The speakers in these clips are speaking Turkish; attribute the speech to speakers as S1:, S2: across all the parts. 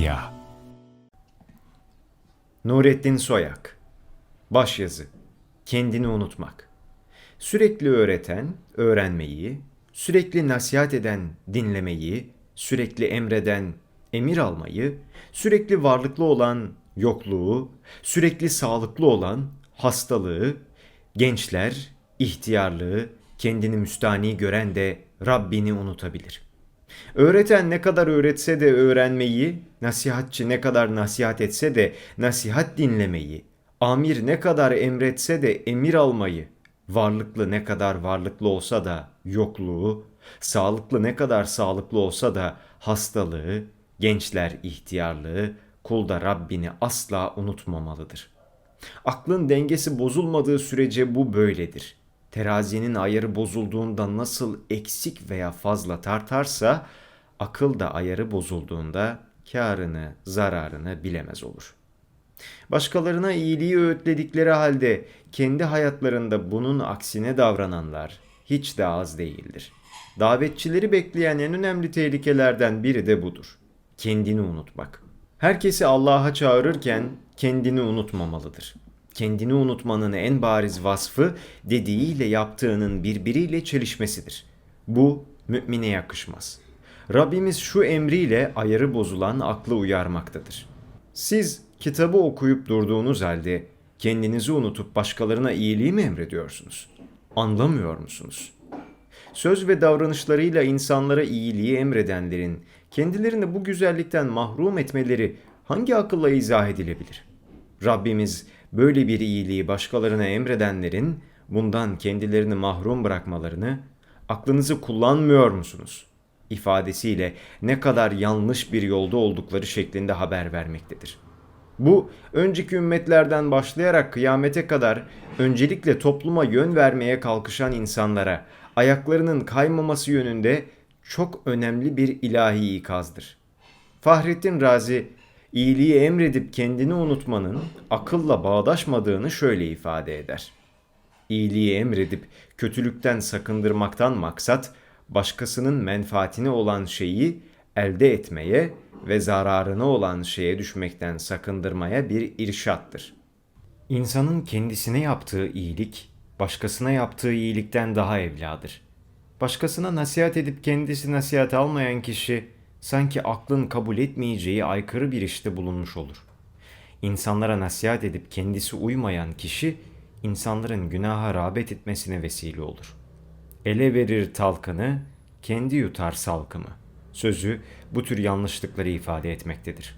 S1: Medya. Nurettin Soyak. Başyazı. Kendini unutmak. Sürekli öğreten, öğrenmeyi, sürekli nasihat eden, dinlemeyi, sürekli emreden, emir almayı, sürekli varlıklı olan, yokluğu, sürekli sağlıklı olan, hastalığı, gençler, ihtiyarlığı, kendini müstani gören de Rabbini unutabilir.'' Öğreten ne kadar öğretse de öğrenmeyi, nasihatçı ne kadar nasihat etse de nasihat dinlemeyi, amir ne kadar emretse de emir almayı, varlıklı ne kadar varlıklı olsa da yokluğu, sağlıklı ne kadar sağlıklı olsa da hastalığı, gençler ihtiyarlığı, kul da Rabbini asla unutmamalıdır. Aklın dengesi bozulmadığı sürece bu böyledir.'' Terazinin ayarı bozulduğunda nasıl eksik veya fazla tartarsa akıl da ayarı bozulduğunda karını, zararını bilemez olur. Başkalarına iyiliği öğütledikleri halde kendi hayatlarında bunun aksine davrananlar hiç de az değildir. Davetçileri bekleyen en önemli tehlikelerden biri de budur. Kendini unutmak. Herkesi Allah'a çağırırken kendini unutmamalıdır kendini unutmanın en bariz vasfı dediğiyle yaptığının birbiriyle çelişmesidir. Bu mümine yakışmaz. Rabbimiz şu emriyle ayarı bozulan aklı uyarmaktadır. Siz kitabı okuyup durduğunuz halde kendinizi unutup başkalarına iyiliği mi emrediyorsunuz? Anlamıyor musunuz? Söz ve davranışlarıyla insanlara iyiliği emredenlerin kendilerini bu güzellikten mahrum etmeleri hangi akılla izah edilebilir? Rabbimiz böyle bir iyiliği başkalarına emredenlerin bundan kendilerini mahrum bırakmalarını aklınızı kullanmıyor musunuz? ifadesiyle ne kadar yanlış bir yolda oldukları şeklinde haber vermektedir. Bu önceki ümmetlerden başlayarak kıyamete kadar öncelikle topluma yön vermeye kalkışan insanlara ayaklarının kaymaması yönünde çok önemli bir ilahi ikazdır. Fahrettin Razi iyiliği emredip kendini unutmanın akılla bağdaşmadığını şöyle ifade eder. İyiliği emredip kötülükten sakındırmaktan maksat başkasının menfaatine olan şeyi elde etmeye ve zararına olan şeye düşmekten sakındırmaya bir irşattır. İnsanın kendisine yaptığı iyilik, başkasına yaptığı iyilikten daha evladır. Başkasına nasihat edip kendisi nasihat almayan kişi, sanki aklın kabul etmeyeceği aykırı bir işte bulunmuş olur. İnsanlara nasihat edip kendisi uymayan kişi insanların günaha rağbet etmesine vesile olur. Ele verir talkını, kendi yutar salkımı. Sözü bu tür yanlışlıkları ifade etmektedir.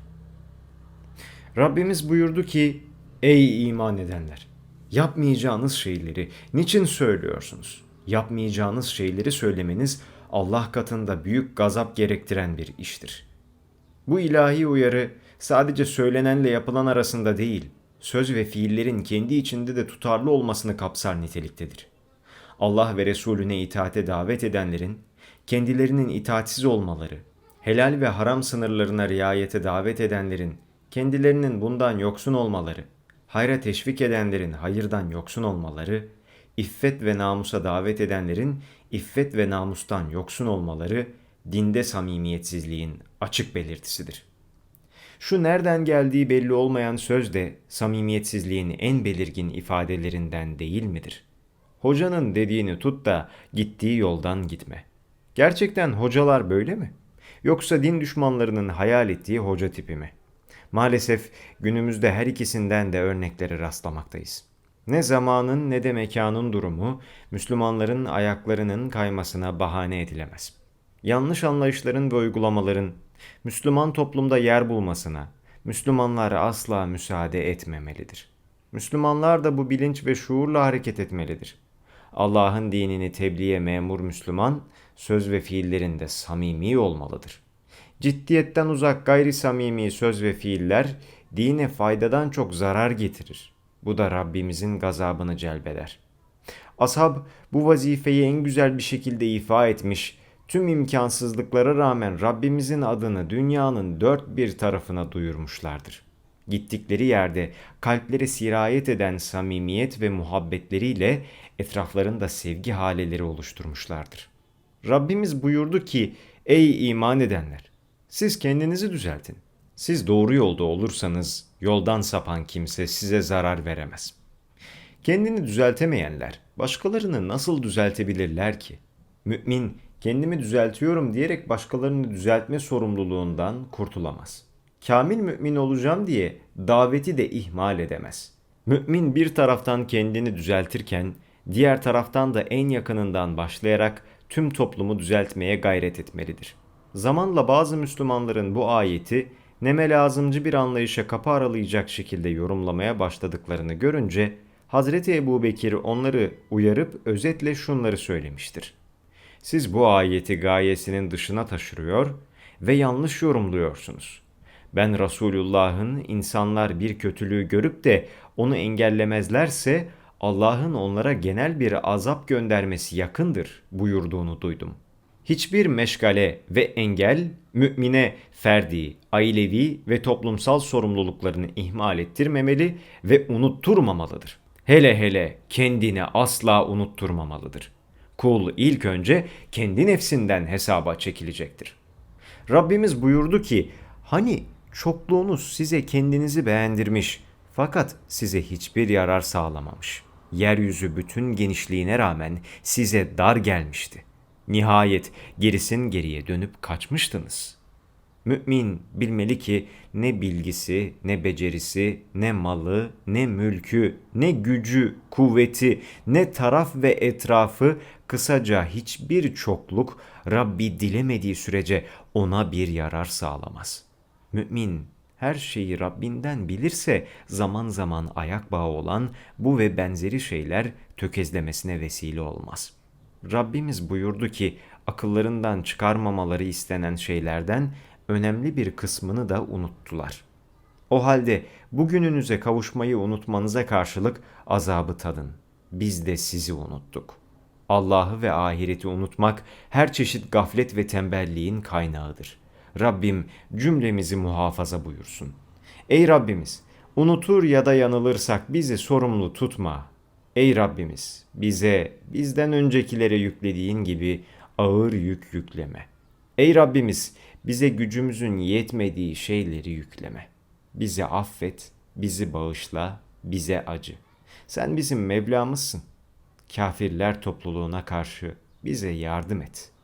S1: Rabbimiz buyurdu ki, Ey iman edenler! Yapmayacağınız şeyleri niçin söylüyorsunuz? Yapmayacağınız şeyleri söylemeniz Allah katında büyük gazap gerektiren bir iştir. Bu ilahi uyarı sadece söylenenle yapılan arasında değil, söz ve fiillerin kendi içinde de tutarlı olmasını kapsar niteliktedir. Allah ve Resulüne itaate davet edenlerin kendilerinin itaatsiz olmaları, helal ve haram sınırlarına riayete davet edenlerin kendilerinin bundan yoksun olmaları, hayra teşvik edenlerin hayırdan yoksun olmaları, iffet ve namusa davet edenlerin iffet ve namustan yoksun olmaları dinde samimiyetsizliğin açık belirtisidir. Şu nereden geldiği belli olmayan söz de samimiyetsizliğin en belirgin ifadelerinden değil midir? Hocanın dediğini tut da gittiği yoldan gitme. Gerçekten hocalar böyle mi? Yoksa din düşmanlarının hayal ettiği hoca tipi mi? Maalesef günümüzde her ikisinden de örneklere rastlamaktayız.'' Ne zamanın ne de mekanın durumu Müslümanların ayaklarının kaymasına bahane edilemez. Yanlış anlayışların ve uygulamaların Müslüman toplumda yer bulmasına Müslümanlar asla müsaade etmemelidir. Müslümanlar da bu bilinç ve şuurla hareket etmelidir. Allah'ın dinini tebliğe memur Müslüman söz ve fiillerinde samimi olmalıdır. Ciddiyetten uzak gayri samimi söz ve fiiller dine faydadan çok zarar getirir. Bu da Rabbimizin gazabını celbeder. Ashab bu vazifeyi en güzel bir şekilde ifa etmiş, tüm imkansızlıklara rağmen Rabbimizin adını dünyanın dört bir tarafına duyurmuşlardır. Gittikleri yerde kalpleri sirayet eden samimiyet ve muhabbetleriyle etraflarında sevgi haleleri oluşturmuşlardır. Rabbimiz buyurdu ki, Ey iman edenler! Siz kendinizi düzeltin. Siz doğru yolda olursanız yoldan sapan kimse size zarar veremez. Kendini düzeltemeyenler başkalarını nasıl düzeltebilirler ki? Mümin kendimi düzeltiyorum diyerek başkalarını düzeltme sorumluluğundan kurtulamaz. Kamil mümin olacağım diye daveti de ihmal edemez. Mümin bir taraftan kendini düzeltirken diğer taraftan da en yakınından başlayarak tüm toplumu düzeltmeye gayret etmelidir. Zamanla bazı Müslümanların bu ayeti neme lazımcı bir anlayışa kapı aralayacak şekilde yorumlamaya başladıklarını görünce Hazreti Ebu Bekir onları uyarıp özetle şunları söylemiştir. Siz bu ayeti gayesinin dışına taşırıyor ve yanlış yorumluyorsunuz. Ben Resulullah'ın insanlar bir kötülüğü görüp de onu engellemezlerse Allah'ın onlara genel bir azap göndermesi yakındır buyurduğunu duydum. Hiçbir meşgale ve engel mümine ferdi, ailevi ve toplumsal sorumluluklarını ihmal ettirmemeli ve unutturmamalıdır. Hele hele kendini asla unutturmamalıdır. Kul ilk önce kendi nefsinden hesaba çekilecektir. Rabbimiz buyurdu ki, hani çokluğunuz size kendinizi beğendirmiş fakat size hiçbir yarar sağlamamış. Yeryüzü bütün genişliğine rağmen size dar gelmişti. Nihayet gerisin geriye dönüp kaçmıştınız. Mümin bilmeli ki ne bilgisi, ne becerisi, ne malı, ne mülkü, ne gücü, kuvveti, ne taraf ve etrafı, kısaca hiçbir çokluk Rabbi dilemediği sürece ona bir yarar sağlamaz. Mümin her şeyi Rabbinden bilirse zaman zaman ayak bağı olan bu ve benzeri şeyler tökezlemesine vesile olmaz. Rabbimiz buyurdu ki akıllarından çıkarmamaları istenen şeylerden önemli bir kısmını da unuttular. O halde bugününüze kavuşmayı unutmanıza karşılık azabı tadın. Biz de sizi unuttuk. Allah'ı ve ahireti unutmak her çeşit gaflet ve tembelliğin kaynağıdır. Rabbim cümlemizi muhafaza buyursun. Ey Rabbimiz, unutur ya da yanılırsak bizi sorumlu tutma. Ey Rabbimiz, bize bizden öncekilere yüklediğin gibi ağır yük yükleme. Ey Rabbimiz, bize gücümüzün yetmediği şeyleri yükleme. Bizi affet, bizi bağışla, bize acı. Sen bizim Mevlamızsın. Kafirler topluluğuna karşı bize yardım et.''